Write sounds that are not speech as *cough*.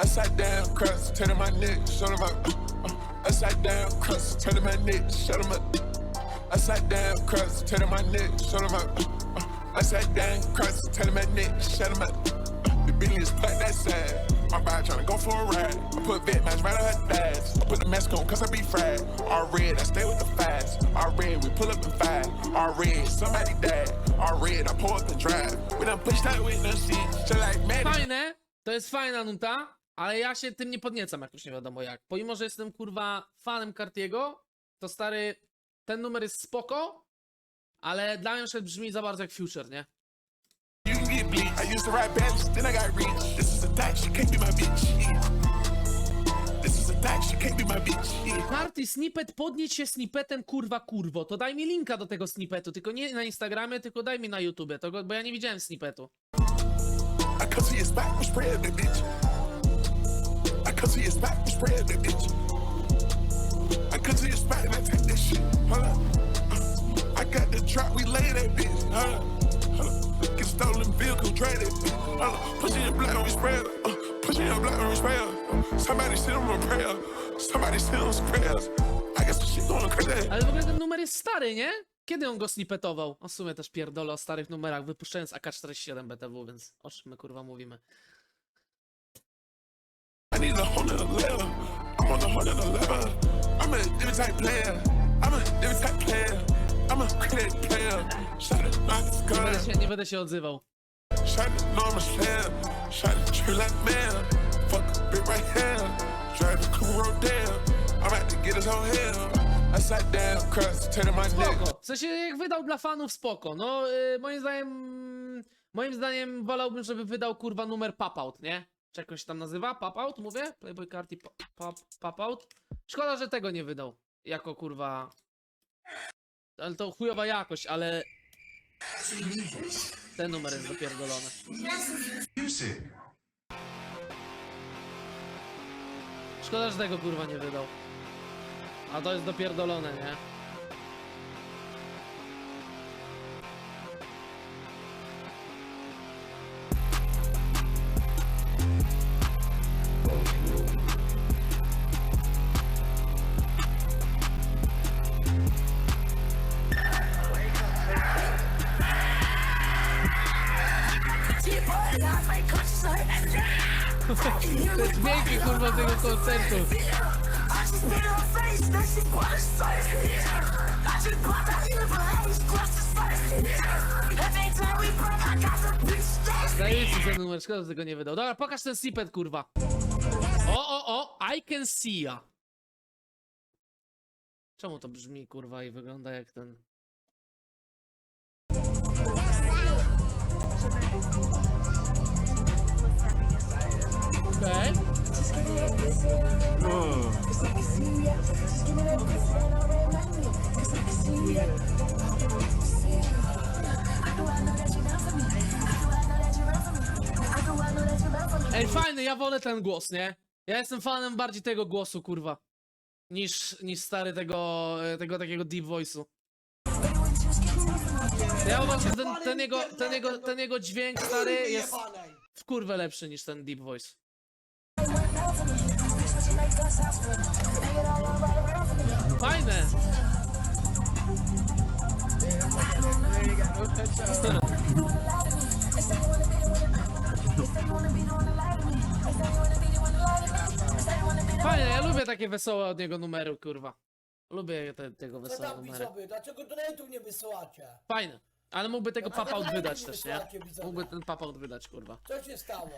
Upside down crust, turn my neck, shut 'em up. Upside down crust, turn my neck, shut 'em up. Upside down crust, turn my neck, shut 'em up. Upside down crust, turn my neck, shut 'em up. The Bentley is black that side. My body tryna go for a ride. I put vet mask right on her thighs. I put the mask on cause I be fried. All red, I stay with the fives. All red, we pull up in five. All red, somebody died. All red, I pull up and drive. We done pushed out with no shit. Just like Maddie. Fajne, eh? to jest fajna nuta, ale ja się tym nie podniecam jakoś nie wiadomo jak. Pomimo, że jestem kurwa fanem Cartiego, to stary, ten numer jest spoko, ale dla mnie przykład brzmi za bardzo jak Future, nie? You get bleed. I used to ride badges, then I got rich. This is a thot, she can't be my bitch. Yeah. This is a thot, she can't be my bitch. Yeah. Party snippet, podnieś się snippetem kurwa kurwo, to daj mi linka do tego snippetu, tylko nie na Instagramie, tylko daj mi na YouTubie, to, go- bo ja nie widziałem snippetu. I come to your spot, we spread that bitch. I we spread that bitch. I and I take that shit. I got the we lay that bitch. Get stolen vehicle. Uh, somebody a prayer. Somebody some prayers. I got some shit going crazy. Ale w ogóle ten numer jest stary, nie? Kiedy on go snippetował? O w sumie też pierdolę o starych numerach, wypuszczając AK-47 BTW, więc o czym my kurwa mówimy. A hundred eleven. I'm on a hundred eleven. I'm a different type player. I'm a different type player. I'm a credit player. Shot it, not Nie będę się, nie będę się odzywał. Shot it, slam. Shot it, like man. Fuck a bit right here. Drive the down. I'm about to get his whole hell. I sat down, crust, turning my neck. Spoko. W sensie jak wydał dla fanów spoko. No y, moim zdaniem moim zdaniem wolałbym, żeby wydał kurwa numer Pop Out, nie? Czy jakoś tam nazywa? Pop Out, mówię? Playboy Carti Pop, pop, Out. Szkoda, że tego nie wydał. Jako kurwa ale to chujowa jakość, ale ten numer jest dopierdolony. Szkoda, że tego kurwa nie wydał. A to jest dopierdolone, nie? *laughs* Jest dźwięki kurwa tego koncertu. Zajebisty ten numer, szkoda, tego nie wydał. Dobra, pokaż ten snippet, kurwa. O, o, o, I can see ya. Czemu to brzmi, kurwa, i wygląda jak ten... Ej, fajny, ja wolę ten głos, nie? Ja jestem fanem bardziej tego głosu, kurwa. Niż, niż stary tego, e, tego takiego deep voice'u. Ja uważam, że ten, ten, jego, ten, jego, ten jego dźwięk stary jest w kurwę lepszy niż ten deep voice. Fajne! Lubię takie wesołe od niego numery, kurwa. Lubię te, tego Co wesołe tam numery. widzowie, dlaczego donate'ów nie wysyłacie? Fajne. Ale mógłby tego No, ale wydać nie też, nie? wysyłacie widzowie? Mógłby ten pop-out wydać, kurwa. Co się stało?